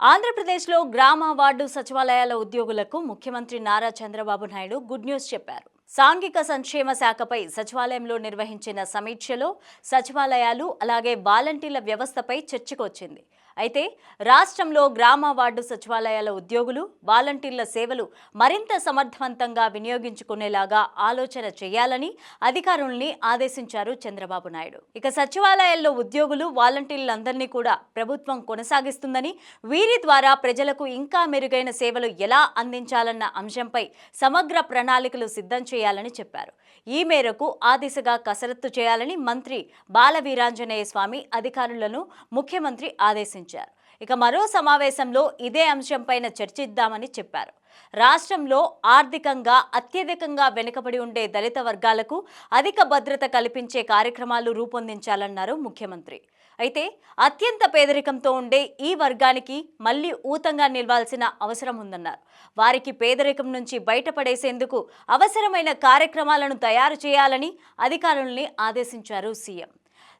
ఆంధ్రప్రదేశ్లో గ్రామ వార్డు సచివాలయాల ఉద్యోగులకు ముఖ్యమంత్రి నారా చంద్రబాబు నాయుడు గుడ్ న్యూస్ చెప్పారు. సాంఘిక సంక్షేమ శాఖపై సచివాలయంలో నిర్వహించిన సమీక్షలో సచివాలయాలు అలాగే వాలంటీర్ల వ్యవస్థపై చర్చకు వచ్చింది అయితే రాష్ట్రంలో గ్రామ వార్డు సచివాలయాల ఉద్యోగులు వాలంటీర్ల సేవలు మరింత సమర్థవంతంగా వినియోగించుకునేలాగా ఆలోచన చేయాలని అధికారుల్ని ఆదేశించారు చంద్రబాబు నాయుడు. ఇక సచివాలయాల్లో ఉద్యోగులు వాలంటీర్లందరినీ కూడా ప్రభుత్వం కొనసాగిస్తుందని వీరి ద్వారా ప్రజలకు ఇంకా మెరుగైన సేవలు ఎలా అందించాలన్న అంశంపై సమగ్ర ప్రణాళికలు సిద్ధం చేయాలని చెప్పారు. ఈ మేరకు ఆ దిశగా కసరత్తు చేయాలని మంత్రి బాల వీరాంజనేయ స్వామి అధికారులను ముఖ్యమంత్రి ఆదేశించారు. ఇక మరో సమావేశంలో ఇదే అంశంపైన చర్చిద్దామని చెప్పారు. రాష్ట్రంలో ఆర్థికంగా అత్యధికంగా వెనుకబడి ఉండే దళిత వర్గాలకు అధిక భద్రత కల్పించే కార్యక్రమాలు రూపొందించాలన్నారు ముఖ్యమంత్రి. అయితే అత్యంత పేదరికంతో ఉండే ఈ వర్గానికి మళ్ళీ ఊతంగా నిలవాల్సిన అవసరం ఉందన్నారు. వారికి పేదరికం నుంచి బయటపడేసేందుకు అవసరమైన కార్యక్రమాలను తయారు చేయాలని అధికారుల్ని ఆదేశించారు సీఎం.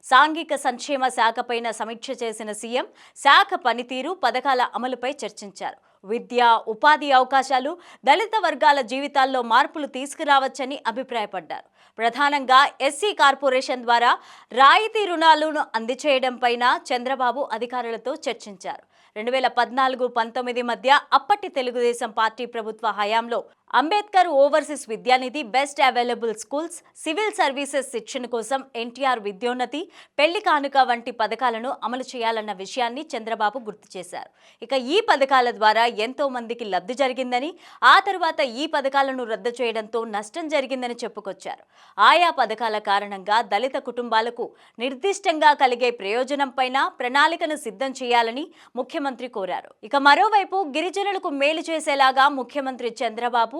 సాంఘిక సంక్షేమ శాఖపైన సమీక్ష చేసిన సీఎం శాఖ పనితీరు పథకాల అమలుపై చర్చించారు. విద్య ఉపాధి అవకాశాలు దళిత వర్గాల జీవితాల్లో మార్పులు తీసుకురావచ్చని అభిప్రాయపడ్డారు. ప్రధానంగా ఎస్సీ కార్పొరేషన్ ద్వారా రాయితీ రుణాలను అందచేయడంపైన చంద్రబాబు అధికారులతో చర్చించారు. రెండు వేల పద్నాలుగు పంతొమ్మిది మధ్య అప్పటి తెలుగుదేశం పార్టీ ప్రభుత్వ హయాంలో Ambedkar overseas Vidya Nidhi best available schools civil services శిక్షణ కోసం ఎన్టీఆర్ విద్యోన్నతి పెళ్ళి కానుక వంటి పథకాలను అమలు చేయాలన్న విషయాన్ని చంద్రబాబు గుర్తు చేశారు. ఇక ఈ పథకాల ద్వారా ఎంతో మందికి లబ్ధి జరిగిందని ఆ తర్వాత ఈ పథకాలను రద్దు చేయడంతో నష్టం జరిగిందని చెప్పుకొచ్చారు. ఆయా పథకాల కారణంగా దళిత కుటుంబాలకు నిర్దిష్టంగా కలిగే ప్రయోజనంపైన ప్రణాళికను సిద్ధం చేయాలని ముఖ్యమంత్రి కోరారు. ఇక మరోవైపు గిరిజనులకు మేలు చేసేలాగా ముఖ్యమంత్రి చంద్రబాబు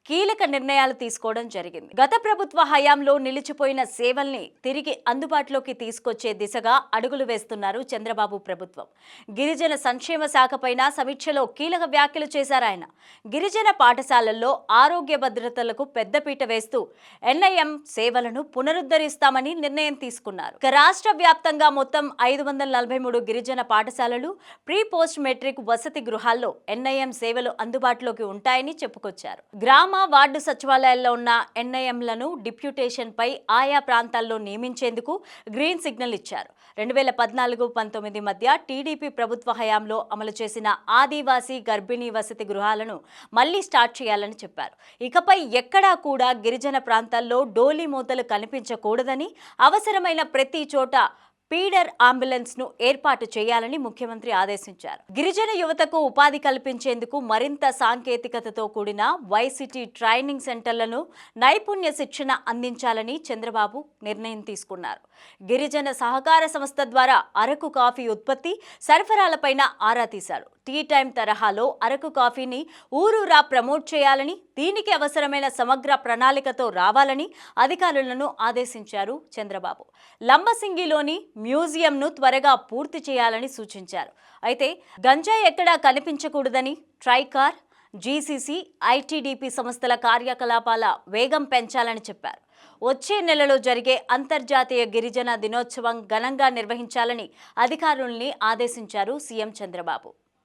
కీలక నిర్ణయాలు తీసుకోవడం జరిగింది. గత ప్రభుత్వ హయాంలో నిలిచిపోయిన సేవల్ని తిరిగి అందుబాటులోకి తీసుకొచ్చే దిశగా అడుగులు వేస్తున్నారు చంద్రబాబు ప్రభుత్వం. గిరిజన సంక్షేమ శాఖపైన సమీక్షలో కీలక వ్యాఖ్యలు చేశారు ఆయన. గిరిజన పాఠశాలల్లో ఆరోగ్య భద్రతలకు పెద్దపీట వేస్తూ ఎన్ఐఎం సేవలను పునరుద్ధరిస్తామని నిర్ణయం తీసుకున్నారు. రాష్ట్ర వ్యాప్తంగా మొత్తం ఐదు వందల నలభై మూడు గిరిజన పాఠశాలలు ప్రీ పోస్ట్ మెట్రిక్ వసతి గృహాల్లో ఎన్ఐఎం సేవలు అందుబాటులోకి ఉంటాయని చెప్పుకొచ్చారు. గ్రామ వార్డు సచివాలయాల్లో ఉన్న ఎన్ఐఎంలను డిప్యూటేషన్పై ఆయా ప్రాంతాల్లో నియమించేందుకు గ్రీన్ సిగ్నల్ ఇచ్చారు. రెండు వేల పద్నాలుగు పంతొమ్మిది మధ్య టీడీపీ ప్రభుత్వ హయాంలో అమలు చేసిన ఆదివాసీ గర్భిణీ వసతి గృహాలను మళ్ళీ స్టార్ట్ చేయాలని చెప్పారు. ఇకపై ఎక్కడా కూడా గిరిజన ప్రాంతాల్లో డోలీ మూతలు కనిపించకూడదని అవసరమైన ప్రతి చోట పీడర్ అంబులెన్స్ను ఏర్పాటు చేయాలని ముఖ్యమంత్రి ఆదేశించారు. గిరిజన యువతకు ఉపాధి కల్పించేందుకు మరింత సాంకేతికతతో కూడిన వైసిటీ ట్రైనింగ్ సెంటర్లను నైపుణ్య శిక్షణ అందించాలని చంద్రబాబు నిర్ణయం తీసుకున్నారు. గిరిజన సహకార సంస్థ ద్వారా అరకు కాఫీ ఉత్పత్తి సరఫరాలపైన ఆరా తీశారు. టీ టైం తరహాలో అరకు కాఫీని ఊరూరా ప్రమోట్ చేయాలని దీనికి అవసరమైన సమగ్ర ప్రణాళికతో రావాలని అధికారులను ఆదేశించారు చంద్రబాబు. లంబసింగిలోని మ్యూజియంను త్వరగా పూర్తి చేయాలని సూచించారు. అయితే గంజాయి ఎక్కడా కనిపించకూడదని ట్రైకార్ జీసీసీ ఐటీడీపీ సంస్థల కార్యకలాపాల వేగం పెంచాలని చెప్పారు. వచ్చే నెలలో జరిగే అంతర్జాతీయ గిరిజన దినోత్సవం ఘనంగా నిర్వహించాలని అధికారుల్ని ఆదేశించారు సీఎం చంద్రబాబు.